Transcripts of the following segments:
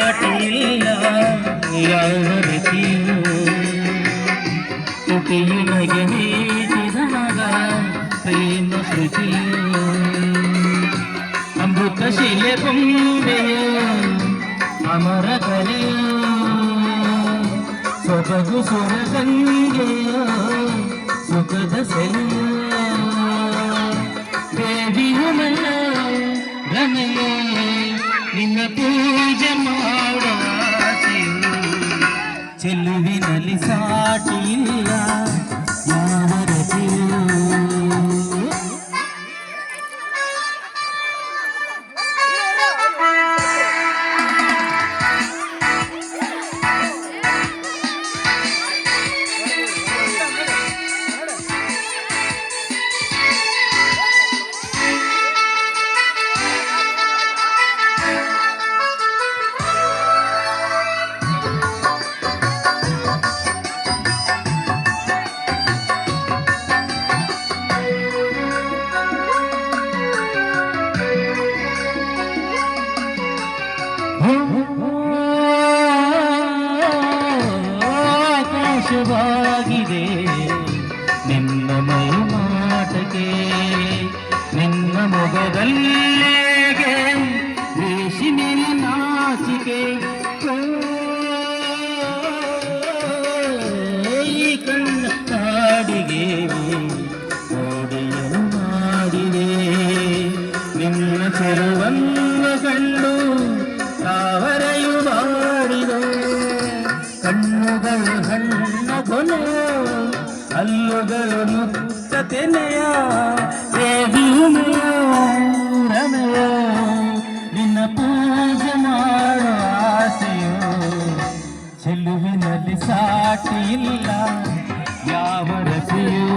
ಚೆಲುವಿನಲ್ಲಿ ಸಾಟಿಲ್ಲ ಯಾವ ರೀತಿಯೂ ತುಟಿಯುನಗೆ ನೀಡಿದಾಗ ಪ್ರೇಮ ಕೃತಿಯು ಅಮೃತ ಶಿಲೆ ಕೊಂಬೆಯು ಅಮರ ಕಲೆಯು ಸೊಬಗು ಸುರಗಂಗೆಯ ಸುಖದ ಸೆಲೆಯು ದೇವಿಯು ನನ್ನ ರಮೆಯ ನಿನ್ನ ಪೂಜೆ ಮಾಡುವ ಆಸೆಯು ಚೆಲುವಿನಲ್ಲಿ ಸಾಟಿ ಇಲ್ಲ ಯಾವ ಆಕಾಶವಾಗಿದೆ. ನಿನ್ನ ಮೈ ಮಾಟಕ್ಕೆ ನಿನ್ನ ಮೊಗದಲ್ಲಿಗೆ ರೇಷಿಮೆಯ ನಾಚಿಕೆ. ಕಣ್ಣಾಡಿಗೆ ಈ ಕಣ್ಣ ಕಾಡಿಗೆ ಓಡಿಯನು ಮಾಡಿದೆ. ನಿನ್ನ ಚೆಲುವನ್ನು ಕಣ್ಣುಗಳು ಹಣ್ಣ ಕೊನೆಯ ಅಲ್ಲುಗಳು ಮುಕ್ತ ತೆನೆಯ ರಮೆಯ ನಿನ್ನ ಪೂಜೆ ಮಾಡೋ ಆಸೆಯೋ ಚೆಲುವಿನಲ್ಲಿ ಸಾಟಿ ಇಲ್ಲ, ಯಾವ ರಸೆಯೂ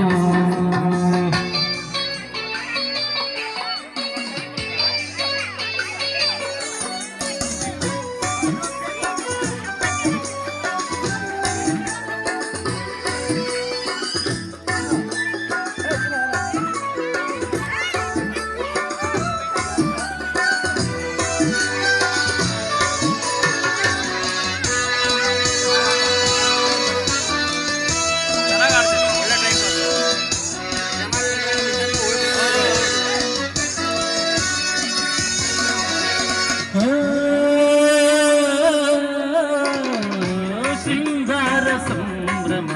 ಸಂಭ್ರಮ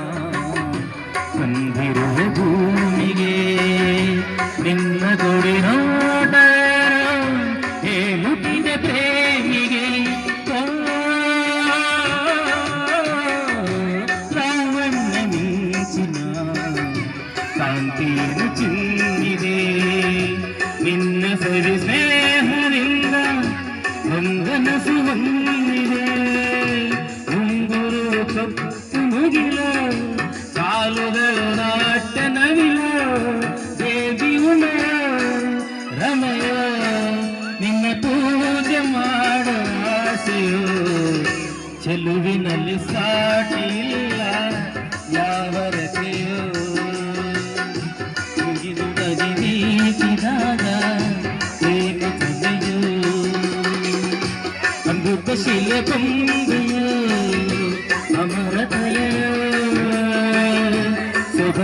ಬಂದಿರುವ ಭೂಮಿಗೆ ನಿನ್ನ ಗುಡಿ ನೋಟ ಹೇಳುತ್ತಿದೆ ಪ್ರೇಮಿಗೆ ರಾವಣ್ಣ ಮಿಂಚಿನ ಕಾಂತಿಯನ್ನು ಚಿನ್ನಿದೆ ನಿನ್ನ ಸರಿ ಕಾಲುಗಳು ನಾಟ್ಯ ನಿನ್ನ ಚೆಲುವಿನಲ್ಲಿ ಸಾಟಿ ಇಲ್ಲ ಯಾವ ರತೆಯೋ ಮುಗಿದು ಬದಿ ಬೀಸಿದಾಗ ಪ್ರೇಮ ಕಥೆಯು ಅಮೃತ ಶಿಲೆ